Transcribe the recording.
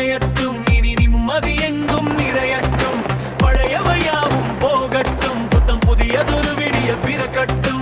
குறையட்டும் இனி நிம்மதி எங்கும் நிறையட்டும் பழையவையாவும் போகட்டும் புத்தம் புதியதொரு விடிய பிறக்கட்டும்.